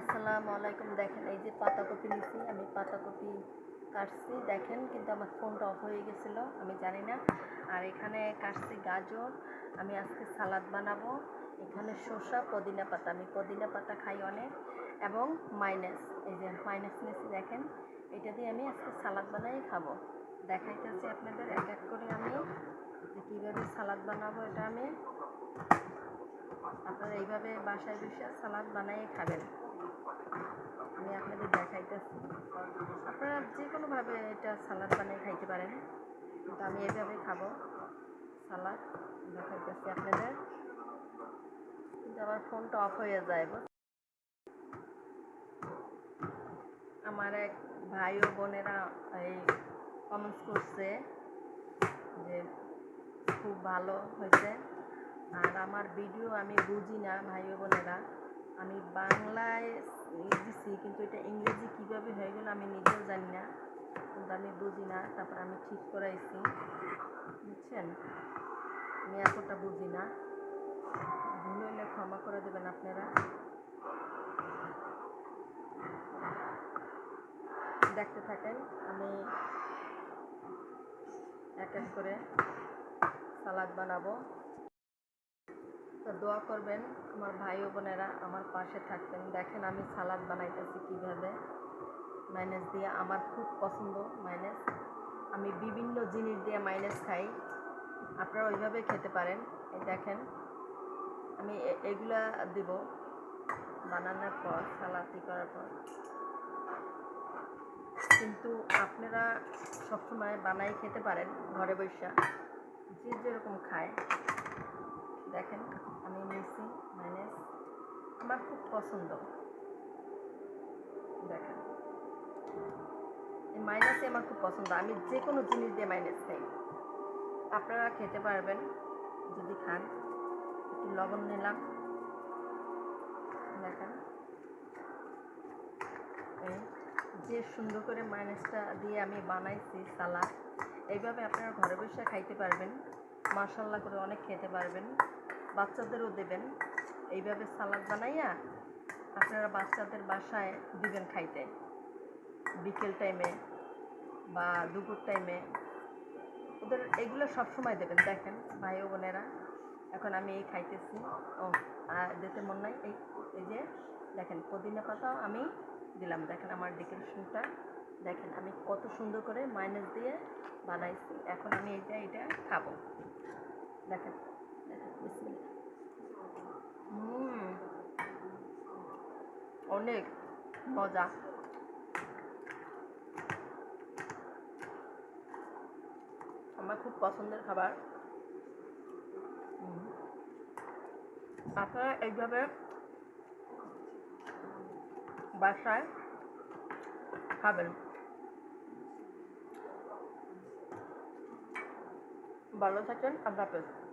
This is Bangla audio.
আসসালামু আলাইকুম। দেখেন, এই যে পাতাকপি নিছি, আমি পাতাকপি কাটছি, দেখেন, কিন্তু আমার ফোনটা অফ হয়ে গেছিল, আমি জানি না। আর এখানে কাটছি গাজর, আমি আজকে সালাদ বানাবো। এখানে শসা, পুদিনা পাতা, আমি পদিনা পাতা খাই অনেক। এবং মাইনাস, এই যে মাইনাস নিয়েছি দেখেন, এটা দিয়ে আমি আজকে সালাদ বানাই খাব। দেখাইতেছি আপনাদের, এক এক করে আমি কীভাবে সালাদ বানাবো এটা আমি। আপনারা এইভাবে বাসায় বসে সালাদ বানিয়ে খাবেন। আমি আপনাদের দেখাইতেছি। আপনারা যে কোনোভাবে এটা সালাদ বানিয়ে খাইতে পারেন। কিন্তু আমি এইভাবে খাব। সালাদ দেখাইতেছি আপনাদের। কিন্তু আমার ফোনটা অফ হয়ে যায় আমার এক ভাই ও বোনেরা এই কমেন্টস করছে যে খুব ভালো হয়েছে। আর আমার ভিডিও আমি বুঝি না, ভাই ও বোনেরা। আমি বাংলায় দিছি কিন্তু এটা ইংরেজি কীভাবে হয়ে গেল আমি নিজেও জানি না, কিন্তু আমি বুঝি না, তারপর আমি ঠিক করাইছি, বুঝছেন? আমি এতটা বুঝি না। ভুল হইলে ক্ষমা করে দেবেন আপনারা। দেখতে থাকেন, আমি এক এক করে সালাদ বানাবো। তো দোয়া করবেন আমার ভাই ও বোনেরা আমার পাশে থাকবেন। দেখেন আমি সালাদ বানাইতেছি কীভাবে। মাইনাস দিয়ে আমার খুব পছন্দ মাইনাস। আমি বিভিন্ন জিনিস দিয়ে মাইনাস খাই। আপনারা ওইভাবে খেতে পারেন। এই দেখেন, আমি এগুলা দিব বানানোর পর, সালাদি করার পর। কিন্তু আপনারা সবসময় বানাই খেতে পারেন ঘরে বসে। যে যেরকম খায়। দেখেন, আমি নিয়েছি মাইনাস আমার খুব পছন্দ। দেখেন। এই মাইনাসে আমার খুব পছন্দ। আমি যে কোনো জিনিস দিয়ে মাইনাস খাই। আপনারা খেতে পারবেন, যদি খান। একটু লবণ নিলাম। দেখেন। যে সুন্দর করে মাইনাসটা দিয়ে আমি বানাইছি সালাদ। এইভাবে আপনারা ঘরে বসে খাইতে পারবেন। মার্শাল্লাহ করে অনেক খেতে পারবেন। বাচ্চাদেরও দেবেন। এইভাবে সালাদ বানাইয়া আপনারা বাচ্চাদের বাসায় দিবেন খাইতে। বিকেল টাইমে বা দুপুর টাইমে। ওদের এগুলো সবসময় দেবেন। দেখেন ভাই ও বোনেরা, এখন আমি এই খাইতেছি। ও, আর দিতে মন নাই, এই এই যে, দেখেন, পুদিনা পাতাও আমি দিলাম। দেখেন আমার ডেকোরেশনটা। দেখেন আমি কত সুন্দর করে মাইনাস দিয়ে বানাইছি। এখন আমি এইটা এটা খাব। হুম, অনেক মজা। আমার খুব পছন্দের খাবার। আপনারা এইভাবে বাসায় খাবেন। ভালো থাকেন, আল্লাহ হাফেজ।